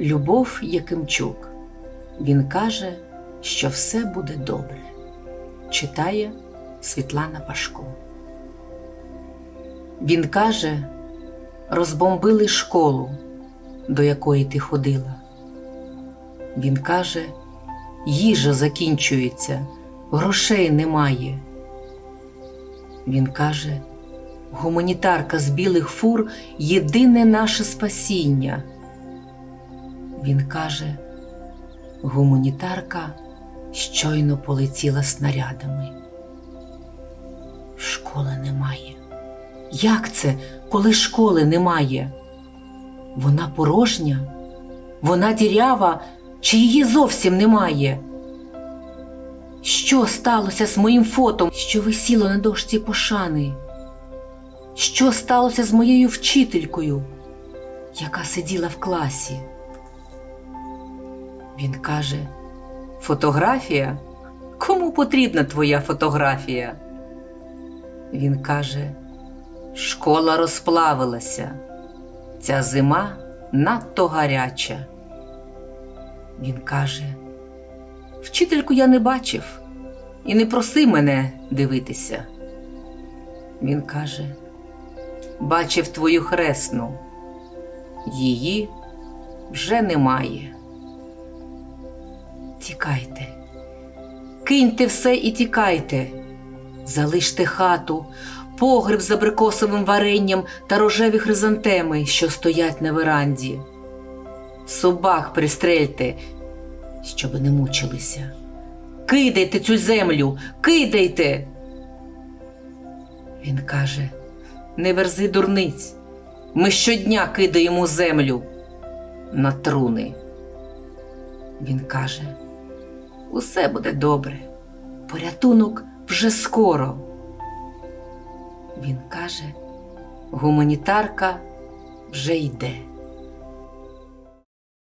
Любов Якимчук. Він каже, що все буде добре. Читає Світлана Пашко. Він каже, розбомбили школу, до якої ти ходила. Він каже, їжа закінчується, грошей немає. Він каже, гуманітарка з білих фур єдине наше спасіння. Він каже, гуманітарка щойно полетіла снарядами. Школи немає. Як це, коли школи немає? Вона порожня, вона дірява, чи її зовсім немає? Що сталося з моїм фото, що висіло на дошці пошани? Що сталося з моєю вчителькою, яка сиділа в класі? Він каже: Фотографія? Кому потрібна твоя фотографія? Він каже: Школа розплавилася. Ця зима надто гаряча. Він каже: Вчительку я не бачив і не проси мене дивитися. Він каже: Бачив твою хресну, її вже немає. Тікайте, киньте все і тікайте, залиште хату, погреб з абрикосовим варенням та рожеві хризантеми, що стоять на веранді. Собак пристрельте, щоби не мучилися. Кидайте цю землю, кидайте. Він каже: не верзи дурниць. Ми щодня кидаємо землю на труни. Він каже: усе буде добре, порятунок вже скоро. Він каже, гуманітарка вже йде.